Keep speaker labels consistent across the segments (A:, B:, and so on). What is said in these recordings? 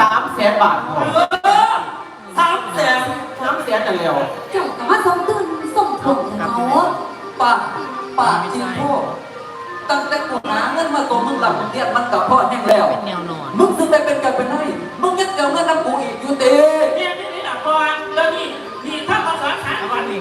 A: สามแสนบาทพอ
B: สามแสน
A: สามแสนแต่เร็ว
C: เจ้าก็มาส่งตื่นส่งถึงเขา
B: ป่าป่าจริงพ่อตั้งแต่กูหาเงินมาตัวมึงหลับเรียนมันกับพ่อแห้งแล้ว
D: เป็นแนวนอน
B: มึงซึ่งได้เป็นกันเป็นได้มึงยังเกี่ยวเงินน้ำกูอีกอยู่เต้
E: เนี่ยนี่นี่นะก่อนแล้วนี่นี่ถ้าภาษาขาวันนี้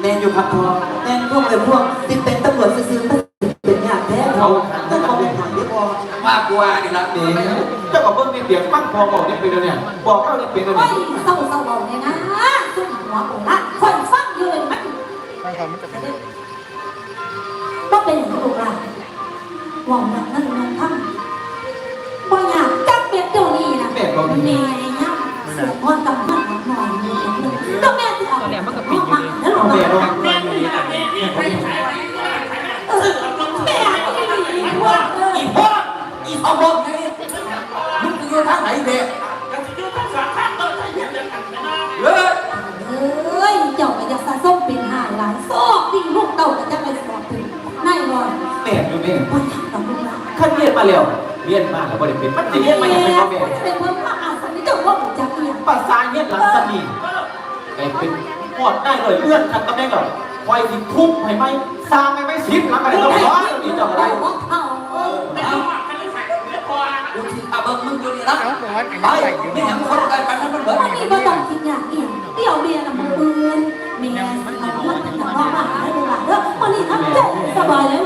F: แมนอยู่ครับพอแมนพวกเลยพวกที่เป็นตำรวจซื้อๆเป็นญาติแท้พอต้องเอาไปหาที่พอ
B: มากกว่านี่ละ
A: เด็เจ้ากับเบิ้งนี่เปียกปั้งพอบอกนี่เป็นแล้วเนี่ยบอกเจ้านี่เป็นแล้ว
C: โอ้
A: เนี่ย
C: ยเศร้าเศร้าเบาเนี่ยนะซุ่มหัวโบราณคนฟังอยู่เลยมันก็เป็นอย่างลูกหลานหวังแบบนั้นมันทั้งบ่อยากจับเป็ดเดี๋ยวนี้นะ
A: แม่บอก
C: แม่ยังเสียงอนกำมันหน่อยนึงก็แม่ที่เอาแล้วมันก็ปิดอยู่แล้วหรอ
A: แม่บอก
E: แม่นี่นะแม่นี่ไปขายเออา
C: แม่ไม่ดีพวกเออ
B: อีพ่ออีเอาบอกไงมึงจะอยู่ทางไหนเด็ก
E: ก็จะอยู่ทั้งสามางต้นที่ยังจะทำไม่ได้
B: เฮ้ย
C: เอ้ยเจ้าก็จะสะสมเป็นหาหลายซอกดีลูกเต่าก็จะไปสอบถึงนายรอย
A: แม่อยู่แม่
C: บ่อยากต้องลูกหลาน
A: ขั้นเรียนมาแล้วเรียนมาแล้วบ่ได้เป็นมันจะเรียนมาอย่าง
C: เป็นเพิ่มมาอาศั
A: ภาษาเรียนหลังสนีไอ้เป็นปอดได้เลยเลื่อนทันตำแหน่งหรอกไฟสิทุบให้ไหมสร้างให้ไหมสิบหลังอะไรต้องร้อยนี่เจ้าอะไร
C: ว่าเขา
E: ไม่ต้องมากันเลยขายไม่พอ
B: กูที่อาเบิ้งมึงอยู่นี่ละไปนี่ยังคนไกลไปนั่นมันเบิด
C: วันนี้บ่ต้องคิดอย่างเอียงเดี๋ยวเบียร์น่ะมืออื่นเมียสิเอามันเป็นแต่ว่ามาหาลูกหลานเด้อวันนี้ทำใจสบายเลย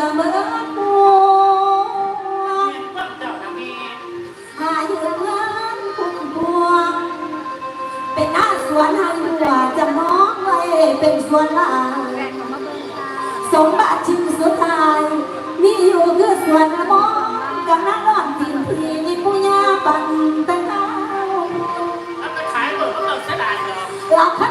C: ดี๋ยวนี้ก็เบิดหัวหาอยู่เงินคุ้มพวงเป็นหน้าสวนให้หัวจะมองไว้เป็นสวนลางสมบัติชิ้นสุดท้ายมีอยู่คือสวนละมองกับน้ารอนทินทีมีปุญญาปันแต่เท้า
E: แล้วไปขายหมดก็ต้องเสียดา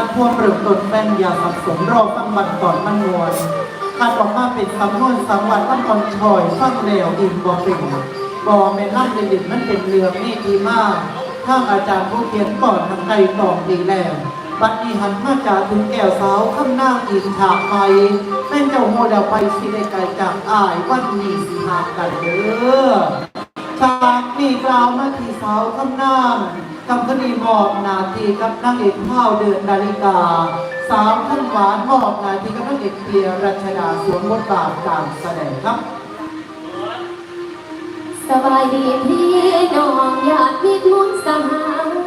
E: เล
C: ยนี่
F: ท่านพวกเริ่มต้นแป้นอย่าสับสนรอฟังบันก่อนมันนวลคาดออกมาเป็นสำนวนสามวันมันอ่อนชอยฟังแล้วอินบ่เป็นบ่แม่นล่ำเด็ดมันเป็นเรื่องนี่ดีมากถ้าอาจารย์ผู้เขียนก่อนทำไกตองดีแล้วบัดนี้หันมาจากถึงแก้วสาวข้างหน้าอีกฉากไปแม่นเจ้าโมเดลไปสิได้ไกลจากอายวันนี้สิหากันเด้อจากนี่กล่าวมาที่สาวคำนา คำคดีมอบนาทีครับนางเอกข้าวเดือนนาฬิกาสาวท่านหวานมอบนาทีครับนางเอกเพียรัชดาสวมบทบาทการแสดงครับ
G: สบายดีพี่น้องอยากมิดมุนสหาย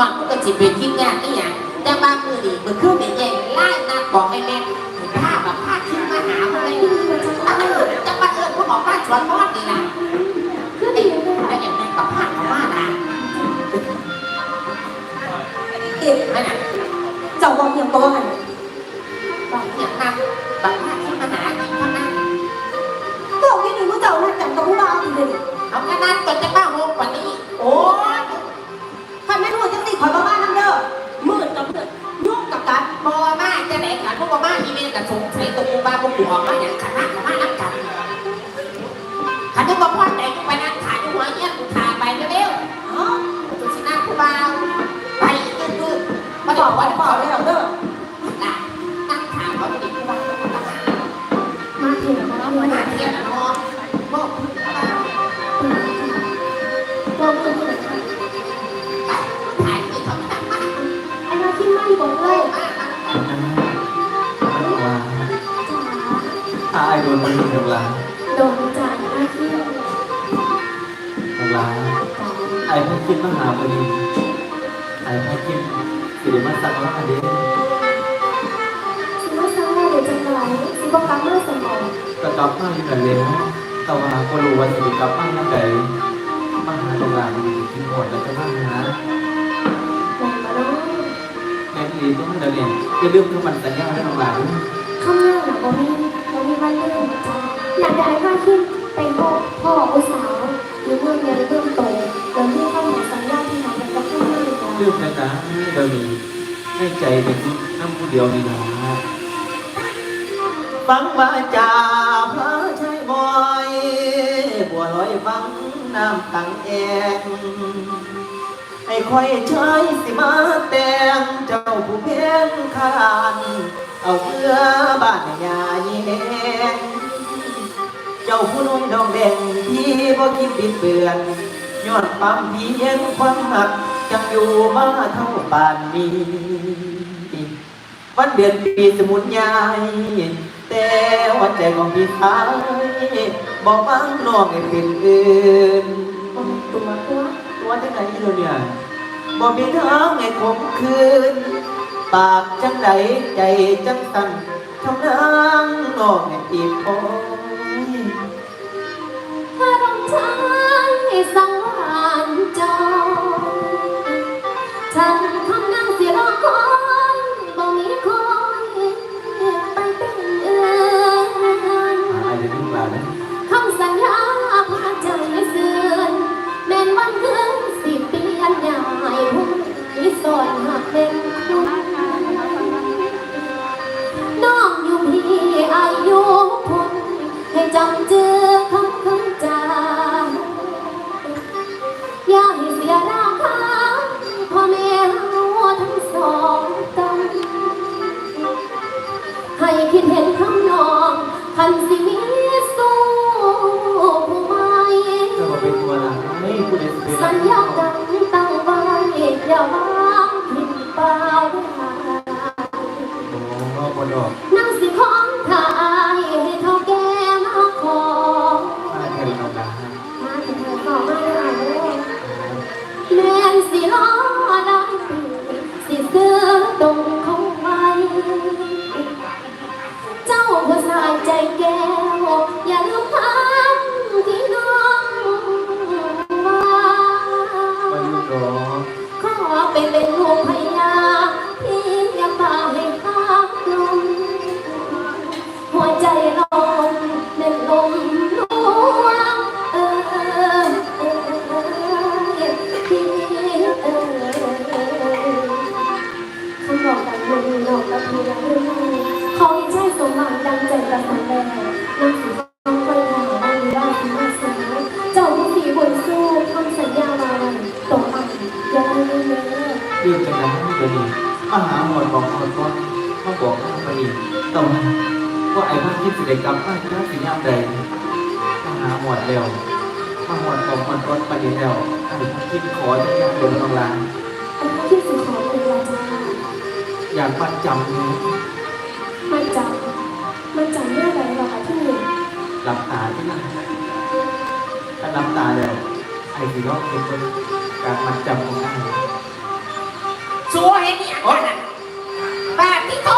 D: อ้ยกินหอดมันก็จิเป็นกินยากนี่อย่างแต่บางมือดีมันคือเป็นใหญ่ไล่นักบอกให้แม่ผ้าแบบผ้าชิ้นมาหามาเลยจะมาเอิญพวกหมอผ้าชวนมอดนี่นะ
G: คือดีเลย
D: แล้วอย่างนั้นกับผ้าของมานะ
C: เอ็ด
D: ไม่นะ
C: เจ้าบอกเพียงตัวหัน
D: บอกอย่างนั้นแบบผ้าชิ้นมาหาอีกเท่านั้น
C: บอกที่หนึ่งว่าเจ้านัดกันกับผู้บ่าวอีกเลย
D: เอาแค่นั้นก็จะบ้าโมกกว่านี้า
C: ไอ้
A: โดนมันถึงกับลา
G: โดนจ่ายหน้าที่
A: กับลาไอ้พ่อคิดมาหาวันนี้ไอ้พ่อคิดสิเดี๋ยวมาสั่งว่าเด้
G: สิว่าสร้างเดี๋ยวจะไหลสิบอกกลับมาสมอง
A: ก็กลับมาอยู่กันแล้วแต่ว่าก็รู้ว่าสิกลับมาตั้งแต่มาหาโรงงานมันจะกินหมดแล้วจะมาหา
G: แม่มาเนาะ
A: แม่ดีต้องเดี๋ยวนี้อย่าลืมคือมันสัญญาให้โรงงาน
G: ข้างหน้าน่ะบ่มีบ่มี วันเลื่อนจ้าอยากได้ค่าที่ไปพ่อพ่ออุตสาวหรือเมื่อเงใหญ่เมืองโตแล้วที่เข้าหาสัญญาที่ไหนกันก็ขึ้น้าเลยจ้า
A: ลืมนะจ๊ะเดี๋ยวนี้ให้ใจเป็นน้ำผู้เดียวนี่นะฟังว่าจาพระชายบอยบัวลอยฟังน้ำตังแองให้คอยใช้สิมาแต่งเจ้าผู้เพียงขานเอาเพื่อบ้านยาเย็นเจ้าผู้น้อยดองแดงที่บ่คิดบิดเบือนย้อนความเพียงความหักจังอยู่มาเท่าป่านนี้วันเดือนปีสมุนยายแต่หัวใจของพี่ชายบอกฟังน้องให้เป็นอื่น
G: ตัวตัว
A: ตัวจังไหนเดียวเนี่ยบอกมีทางให้คมคืนปากจังไหนใจจังสั่นทำนางน้องให้ปีบโอ้ย
G: ถ้าต้องให้สังหารเจ้า ฉันคำนั่งเสียรอคอยบ่มีคอยไปเป็นเอื้อน
A: อะไรเดี๋ยวนี้กล่าวนะ
G: ลืมเลย
A: เรื่องจังนั้นเดี๋ยวนี้มาหาหมดบอกหมดก่อนมาบอกข้าไปอีกต่ว่าว่าไอ้บ้านที่สิเด็กกลับบ้านที่สิยามใดมาหาหมดเร็วมาหมดบอกหมดก่อนไปอีกแล้วไอ้บ้านที่ขอจะยามเดินลงลาน
G: ไอ้พวกที่สิขอเป็นราชา
A: อยากมัดจำเลย
G: มันจำมันจำเรื่องอะไรหรอคะที่หนึ่ง
A: หลับตาที่นั่นถ้าหลับตาแล้วไอ้สิร้องเป็นคน การมัดจำของไอ้
D: สัวเห็นอย่างนั้นน่ะบาดที่โต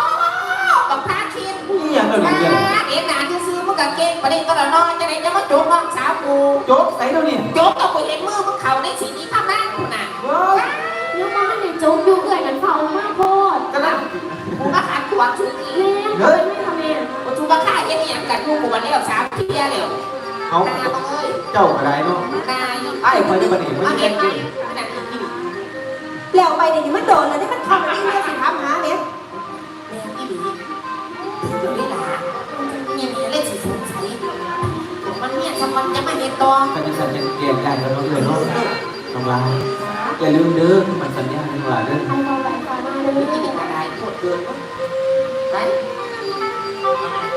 D: กับพาคิน
A: นี่ยังเออ
D: อ่า
A: เดียว
D: เอ็นหนาจะซื้อมึงกับเก่งประเด็นก็ละน้อยจะไหนจะมาโจมน้องสาวกู
A: โจ๊กใส่แล้วเนี่ย
D: โจมเอาไปเห็นมือมึงเขาในสีนี้ข้างหน้ากูน่ะ
A: ว้าว
G: ยังมาให้โจ๊กอยู่เกิดกันเผามากโพด
A: ก็นั่น
D: กูมาขัดขวางชุดนี้
G: แม่ทำไมไม่ทำเอง
D: กูจูมาฆ่าเย็นอย่างกันกูกูวันนี้เอาสามเที่ยแล้ว
A: เขา
D: ตาบังเอ้ย
A: เจ้าอะไรเนาะ
D: ตาย
A: ไอ้คนที่บันเองไม่
D: มา
A: ได้
D: เห็นไหม
A: เก่ง
D: ขนาดนี้
H: แล้วไปเดี๋ยวนี้มันโดนแล้วนี่มันเข้ามาที่เนี่ยสิถามหาเนี่ย
D: แม่อีหลีเดี๋ยวนี้ล่ะเนี่ยเนี่ยเล่นสีสงสัยมันเนี่ยสมันจะมาเห็นตอง
A: ก็จะสัญญาเกมได้แล้วเนาะเลยเนาะน้องลายอย่าลืมเด้อมันสัญญาดีกว่าเด้อ
G: ไอ้เราไปก่อนมาเล
D: ไม่
G: ย
D: กินอะไรปวดเกินไป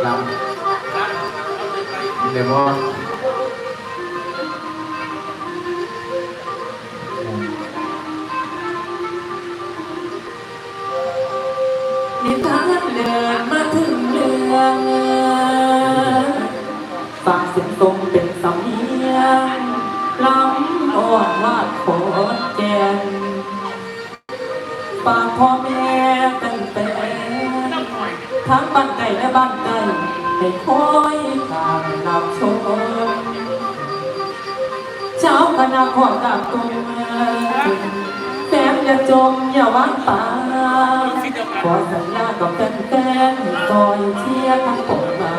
A: ลำเดี๋ยวว่า
C: นิทานเดินมาถึงเรื่องฝากเสียงทรงเป็นสำเนียงลำอ่อนวาดขอแจงฝากพ่อแม่ตั้งแต่ทั้งบ้านไก่และบ้านไก่ให้คอยตามรับชมเช้าคณะขอกับตัวแฟน อย่าจมอย่าว่างตาขอสัญญากับแฟนๆคอยเชียร์ทั้งผมมา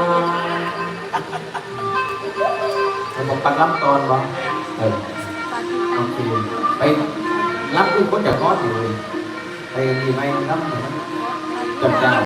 A: แต่ผมปันล้ำตอนวะเออโอเคไปรับอุ้มก็จะก้อนอยู่เลยไปดีไปรับจับจ้า